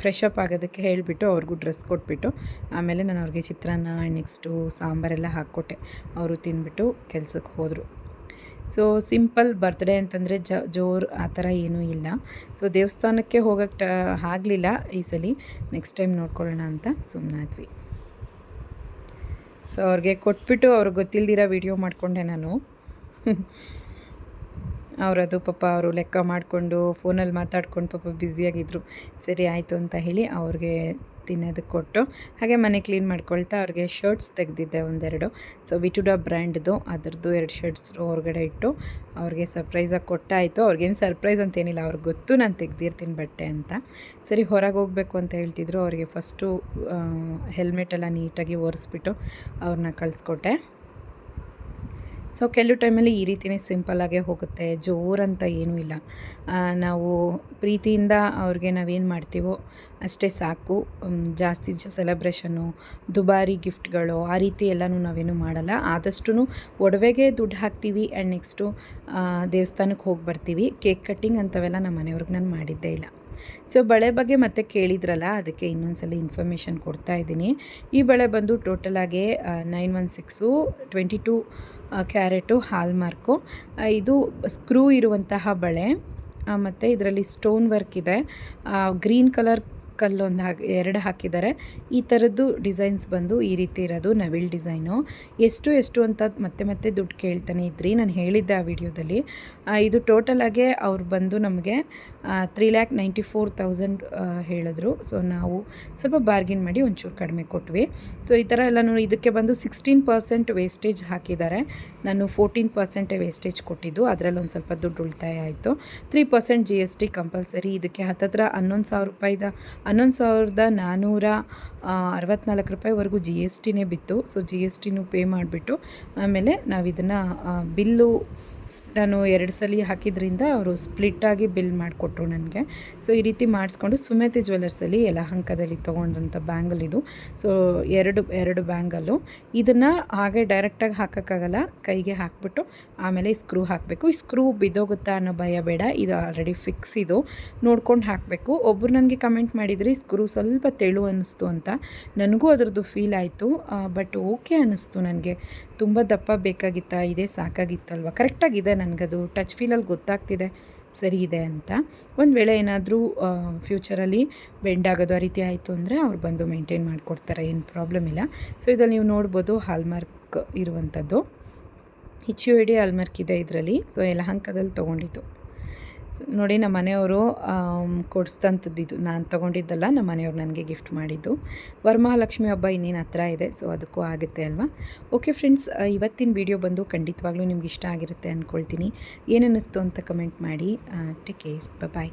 ಫ್ರೆಶ್ ಅಪ್ ಆಗೋದಕ್ಕೆ ಹೇಳಿಬಿಟ್ಟು ಅವ್ರಿಗೂ ಡ್ರೆಸ್ ಕೊಟ್ಬಿಟ್ಟು ಆಮೇಲೆ ನಾನು ಅವ್ರಿಗೆ ಚಿತ್ರಾನ್ನ ನೆಕ್ಸ್ಟು ಸಾಂಬಾರೆಲ್ಲ ಹಾಕ್ಕೊಟ್ಟೆ. ಅವರು ತಿಂದ್ಬಿಟ್ಟು ಕೆಲಸಕ್ಕೆ ಹೋದರು. ಸೊ ಸಿಂಪಲ್ ಬರ್ತ್ಡೇ ಅಂತಂದರೆ ಜ, ಜೋರು ಆ ಥರ ಏನೂ ಇಲ್ಲ. ಸೊ ದೇವಸ್ಥಾನಕ್ಕೆ ಹೋಗೋಕ್ಕೆ ಆಗಲಿಲ್ಲ ಈ ಸಲ. ನೆಕ್ಸ್ಟ್ ಟೈಮ್ ನೋಡ್ಕೊಳ್ಳೋಣ ಅಂತ ಸುಮ್ಮನಾದ್ವಿ ಸೊ ಅವ್ರಿಗೆ ಕೊಟ್ಬಿಟ್ಟು ಅವ್ರಿಗೆ ಗೊತ್ತಿಲ್ದಿರ ವಿಡಿಯೋ ಮಾಡಿಕೊಂಡೆ ನಾನು. ಅವರದು ಪಾಪ ಅವರು ಲೆಕ್ಕ ಮಾಡಿಕೊಂಡು ಫೋನಲ್ಲಿ ಮಾತಾಡ್ಕೊಂಡು ಪಾಪ ಬ್ಯುಸಿಯಾಗಿದ್ದರು ಸರಿ, ಆಯಿತು ಅಂತ ಹೇಳಿ ಅವ್ರಿಗೆ ತಿನ್ನೋದಕ್ಕೆ ಕೊಟ್ಟು. ಹಾಗೆ ಮನೆ ಕ್ಲೀನ್ ಮಾಡ್ಕೊಳ್ತಾ ಅವ್ರಿಗೆ ಶರ್ಟ್ಸ್ ತೆಗೆದಿದ್ದೆ ಒಂದೆರಡು. ಸೊ ವಿಟುಡಾ ಬ್ರ್ಯಾಂಡ್ದು ಅದರದ್ದು ಎರಡು ಶರ್ಟ್ಸ್ ಹೊರಗಡೆ ಇಟ್ಟು ಅವ್ರಿಗೆ ಸರ್ಪ್ರೈಸಾಗಿ ಕೊಟ್ಟಾಯಿತು. ಅವ್ರಿಗೇನು ಸರ್ಪ್ರೈಸ್ ಅಂತೇನಿಲ್ಲ, ಅವ್ರಿಗೆ ಗೊತ್ತು ನಾನು ತೆಗ್ದಿರ್ತೀನಿ ಬಟ್ಟೆ ಅಂತ. ಸರಿ, ಹೊರಗೆ ಹೋಗಬೇಕು ಅಂತ ಹೇಳ್ತಿದ್ರು. ಅವರಿಗೆ ಫಸ್ಟು ಹೆಲ್ಮೆಟೆಲ್ಲ ನೀಟಾಗಿ ಒರೆಸ್ಬಿಟ್ಟು ಅವ್ರನ್ನ ಕಳಿಸ್ಕೊಟ್ಟೆ. ಸೊ ಕೆಲವು ಟೈಮಲ್ಲಿ ಈ ರೀತಿಯೇ ಸಿಂಪಲ್ಲಾಗೇ ಹೋಗುತ್ತೆ, ಜೋರಂತ ಏನೂ ಇಲ್ಲ. ನಾವು ಪ್ರೀತಿಯಿಂದ ಅವ್ರಿಗೆ ನಾವೇನು ಮಾಡ್ತೀವೋ ಅಷ್ಟೇ ಸಾಕು. ಜಾಸ್ತಿ ಸೆಲೆಬ್ರೇಷನ್ನು ದುಬಾರಿ ಗಿಫ್ಟ್ಗಳು ಆ ರೀತಿ ಎಲ್ಲನೂ ನಾವೇನು ಮಾಡಲ್ಲ. ಆದಷ್ಟು ಒಡವೆಗೆ ದುಡ್ಡು ಹಾಕ್ತೀವಿ ಆ್ಯಂಡ್ ನೆಕ್ಸ್ಟು ದೇವಸ್ಥಾನಕ್ಕೆ ಹೋಗಿ ಬರ್ತೀವಿ. ಕೇಕ್ ಕಟ್ಟಿಂಗ್ ಅಂಥವೆಲ್ಲ ನಮ್ಮ ಮನೆಯವ್ರಿಗೆ ನಾನು ಮಾಡಿದ್ದೇ ಇಲ್ಲ. ಸೊ ಬಳೆ ಬಗ್ಗೆ ಮತ್ತೆ ಕೇಳಿದ್ರಲ್ಲ, ಅದಕ್ಕೆ ಇನ್ನೊಂದ್ಸಲ ಇನ್ಫಾರ್ಮೇಷನ್ ಕೊಡ್ತಾ ಇದ್ದೀನಿ. ಈ ಬಳೆ ಬಂದು ಟೋಟಲಾಗಿ nine one six twenty two carat, hallmark. ಇದು ಸ್ಕ್ರೂ ಇರುವಂತಹ ಬಳೆ. ಮತ್ತು ಇದರಲ್ಲಿ ಸ್ಟೋನ್ ವರ್ಕ್ ಇದೆ. ಗ್ರೀನ್ ಕಲರ್ ಕಲ್ಲೊಂದು ಹಾಕಿ, ಎರಡು ಹಾಕಿದ್ದಾರೆ. ಈ ಥರದ್ದು ಡಿಸೈನ್ಸ್ ಬಂದು ಈ ರೀತಿ ಇರೋದು ನವಿಲ್ ಡಿಸೈನು. ಎಷ್ಟು ಎಷ್ಟು ಅಂತ ಮತ್ತೆ ಮತ್ತೆ ದುಡ್ಡು ಕೇಳ್ತಾನೆ ಇದ್ರಿ. ನಾನು ಹೇಳಿದ್ದೆ ಆ ವಿಡಿಯೋದಲ್ಲಿ. ಇದು ಟೋಟಲಾಗೆ ಅವ್ರು ಬಂದು ನಮಗೆ three lakh ninety four thousand ಹೇಳಿದ್ರು. ಸೊ ನಾವು ಸ್ವಲ್ಪ ಬಾರ್ಗಿನ್ ಮಾಡಿ ಒಂಚೂರು ಕಡಿಮೆ ಕೊಟ್ವಿ. ಸೊ ಈ ಥರ ಎಲ್ಲ ನೋಡಿ, ಇದಕ್ಕೆ ಬಂದು ಸಿಕ್ಸ್ಟೀನ್ ಪರ್ಸೆಂಟ್ ವೇಸ್ಟೇಜ್ ಹಾಕಿದ್ದಾರೆ. ನಾನು ಫೋರ್ಟೀನ್ ಪರ್ಸೆಂಟೇ ವೇಸ್ಟೇಜ್ ಕೊಟ್ಟಿದ್ದು. ಅದರಲ್ಲಿ ಒಂದು ಸ್ವಲ್ಪ ದುಡ್ಡು ಉಳಿತಾಯ ಆಯಿತು. Three percent G S T compulsory ಇದಕ್ಕೆ ಹತ್ತತ್ರ ಹನ್ನೊಂದು ಸಾವಿರ ರೂಪಾಯಿದ, ಹನ್ನೊಂದು ಸಾವಿರದ ನಾನ್ನೂರ ಅರವತ್ನಾಲ್ಕು ರೂಪಾಯಿವರೆಗೂ ಜಿ ಎಸ್ ಟಿನೇ ಬಿತ್ತು. ಸೊ ಜಿ ಎಸ್ ಟಿನೂ ಪೇ ಮಾಡಿಬಿಟ್ಟು ಆಮೇಲೆ ನಾವು ಇದನ್ನು ಬಿಲ್ಲು ನಾನು ಎರಡು ಸಲ ಹಾಕಿದ್ರಿಂದ ಅವರು ಸ್ಪ್ಲಿಟ್ಟಾಗಿ ಬಿಲ್ ಮಾಡಿಕೊಟ್ರು ನನಗೆ. ಸೊ ಈ ರೀತಿ ಮಾಡಿಸ್ಕೊಂಡು ಸುಮತಿ ಜ್ಯುವೆಲ್ಲರ್ಸಲ್ಲಿ ಯಲಹಂಕದಲ್ಲಿ ತೊಗೊಂಡಂಥ ಬ್ಯಾಂಗಲ್ ಇದು. ಸೊ ಎರಡು ಎರಡು ಬ್ಯಾಂಗಲ್ಲು ಇದನ್ನು ಹಾಗೆ ಡೈರೆಕ್ಟಾಗಿ ಹಾಕೋಕ್ಕಾಗಲ್ಲ. ಕೈಗೆ ಹಾಕ್ಬಿಟ್ಟು ಆಮೇಲೆ ಸ್ಕ್ರೂ ಹಾಕಬೇಕು. ಈ ಸ್ಕ್ರೂ ಬಿದ್ದೋಗುತ್ತಾ ಅನ್ನೋ ಭಯ ಬೇಡ. ಇದು ಆಲ್ರೆಡಿ ಫಿಕ್ಸ್ ಇದು. ನೋಡ್ಕೊಂಡು ಹಾಕಬೇಕು. ಒಬ್ಬರು ನನಗೆ ಕಮೆಂಟ್ ಮಾಡಿದ್ರಿ ಸ್ಕ್ರೂ ಸ್ವಲ್ಪ ತೆಳು ಅನ್ನಿಸ್ತು ಅಂತ. ನನಗೂ ಅದರದ್ದು ಫೀಲ್ ಆಯಿತು. ಬಟ್ ಓಕೆ ಅನ್ನಿಸ್ತು ನನಗೆ. ತುಂಬ ದಪ್ಪ ಬೇಕಾಗಿತ್ತಾ? ಇದೇ ಸಾಕಾಗಿತ್ತಲ್ವ? ಕರೆಕ್ಟಾಗಿದೆ ನನಗದು ಟಚ್ ಫೀಲಲ್ಲಿ ಗೊತ್ತಾಗ್ತಿದೆ. ಸರಿ ಇದೆ ಅಂತ. ಒಂದು ವೇಳೆ ಏನಾದರೂ ಫ್ಯೂಚರಲ್ಲಿ ಬೆಂಡ್ ಆಗೋದು ಆ ರೀತಿ ಆಯಿತು ಅಂದರೆ ಅವ್ರು ಬಂದು ಮೇಂಟೈನ್ ಮಾಡಿಕೊಡ್ತಾರೆ, ಏನು ಪ್ರಾಬ್ಲಮ್ ಇಲ್ಲ. ಸೊ ಇದರಲ್ಲಿ ನೀವು ನೋಡ್ಬೋದು ಹಾಲ್ಮಾರ್ಕ್ ಇರುವಂಥದ್ದು ಎಚ್ ಯು ಡಿ ಹಾಲ್ಮಾರ್ಕ್ ಇದೆ ಇದರಲ್ಲಿ. ಸೊ ಎಲ್ಲ ತೊಗೊಂಡಿದ್ದು. ಸೊ ನೋಡಿ ನಮ್ಮ ಮನೆಯವರು ಕೊಡಿಸ್ದಂಥದ್ದು ಇದು. ನಾನು ತೊಗೊಂಡಿದ್ದಲ್ಲ ನಮ್ಮ ಮನೆಯವ್ರು ನನಗೆ ಗಿಫ್ಟ್ ಮಾಡಿದ್ದು. ವರಮಹಾಲಕ್ಷ್ಮಿ ಹಬ್ಬ ಇನ್ನೇನು ಹತ್ರ ಇದೆ ಸೊ ಅದಕ್ಕೂ ಆಗುತ್ತೆ ಅಲ್ವಾ? ಓಕೆ ಫ್ರೆಂಡ್ಸ್ ಇವತ್ತಿನ ವಿಡಿಯೋ ಬಂದು ಖಂಡಿತವಾಗ್ಲೂ ನಿಮ್ಗೆ ಇಷ್ಟ ಆಗಿರುತ್ತೆ ಅಂದ್ಕೊಳ್ತೀನಿ ಏನಿಸ್ತು ಅಂತ ಕಮೆಂಟ್ ಮಾಡಿ. Take care bye